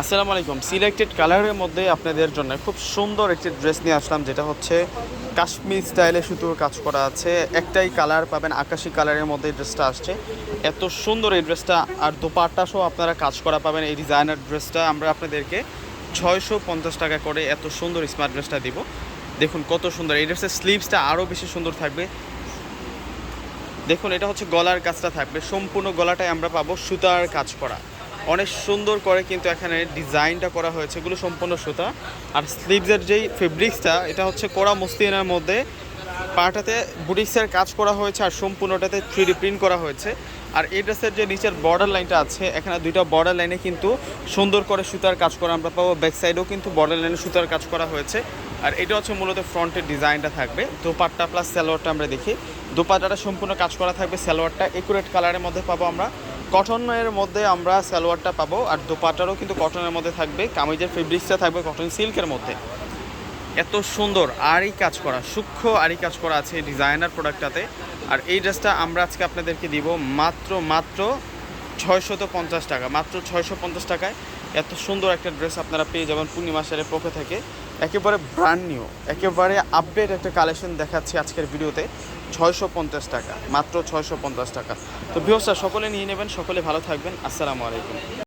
আসসালামু আলাইকুম। সিলেক্টেড কালারের মধ্যে আপনাদের জন্য খুব সুন্দর একটি ড্রেস নিয়ে আসলাম, যেটা হচ্ছে কাশ্মীর স্টাইলে সুতোর কাজ করা আছে। একটাই কালার পাবেন আকাশি কালারের মধ্যে ড্রেসটা আসছে। এত সুন্দর এই ড্রেসটা আর দোপাট্টা সহ আপনারা কাজ করা পাবেন এই ডিজাইনার ড্রেসটা আমরা আপনাদেরকে ছয়শো পঞ্চাশ টাকা করে এত সুন্দর স্মার্ট ড্রেসটা দিব। দেখুন কত সুন্দর, এই ড্রেসের স্লিভসটা আরও বেশি সুন্দর থাকবে। দেখুন, এটা হচ্ছে গলার কাজটা থাকবে। সম্পূর্ণ গলাটাই আমরা পাবো সুতার কাজ করা। অনেক সুন্দর করে কিন্তু এখানে ডিজাইনটা করা হয়েছে, এগুলো সম্পূর্ণ সুতা। আর স্লিভসের যেই ফেব্রিক্সটা এটা হচ্ছে কোরা মস্তিনের মধ্যে। পাটাতে বুটিক্সের কাজ করা হয়েছে আর সম্পূর্ণটাতে থ্রি প্রিন্ট করা হয়েছে। আর এই ড্রেসের যে নিচের বর্ডার লাইনটা আছে, এখানে দুইটা বর্ডার লাইনে কিন্তু সুন্দর করে সুতার কাজ করা আমরা পাবো। ব্যাক সাইডেও কিন্তু বর্ডার লাইনে সুতার কাজ করা হয়েছে। আর এটা হচ্ছে মূলত ফ্রন্টের ডিজাইনটা থাকবে। দোপাট্টা প্লাস সালোয়ারটা আমরা দেখি। দোপাট্টাটা সম্পূর্ণ কাজ করা থাকবে, সালোয়ারটা একুরেট কালারের মধ্যে পাবো আমরা। কটনের মধ্যে আমরা সালোয়ারটা পাবো আর দোপাট্টারও কিন্তু কটনের মধ্যে থাকবে, কামিজের ফেব্রিক্সটা থাকবে কটন সিল্কের মধ্যে। এত সুন্দর আরই কাজ করা, সূক্ষ্ম আরই কাজ করা আছে ডিজাইনার প্রোডাক্টটাতে আর এই ড্রেসটা আমরা আজকে আপনাদেরকে দিব মাত্র মাত্র ছয়শত পঞ্চাশ টাকা, মাত্র ছয়শো পঞ্চাশ টাকায়। এত সুন্দর একটা ড্রেস আপনারা পেয়ে যাবেন পূর্ণিমা সেরের পক্ষে থেকে। একেবারে ব্র্যান্ড নিউ একেবারে আপডেট একটা কালেকশন দেখাচ্ছি আজকের ভিডিওতে, ছয়শো পঞ্চাশ টাকা, মাত্র ছয়শো পঞ্চাশ টাকা। তো বিহসা সকলে নিয়ে নেবেন, সকলে ভালো থাকবেন, আসসালামু আলাইকুম।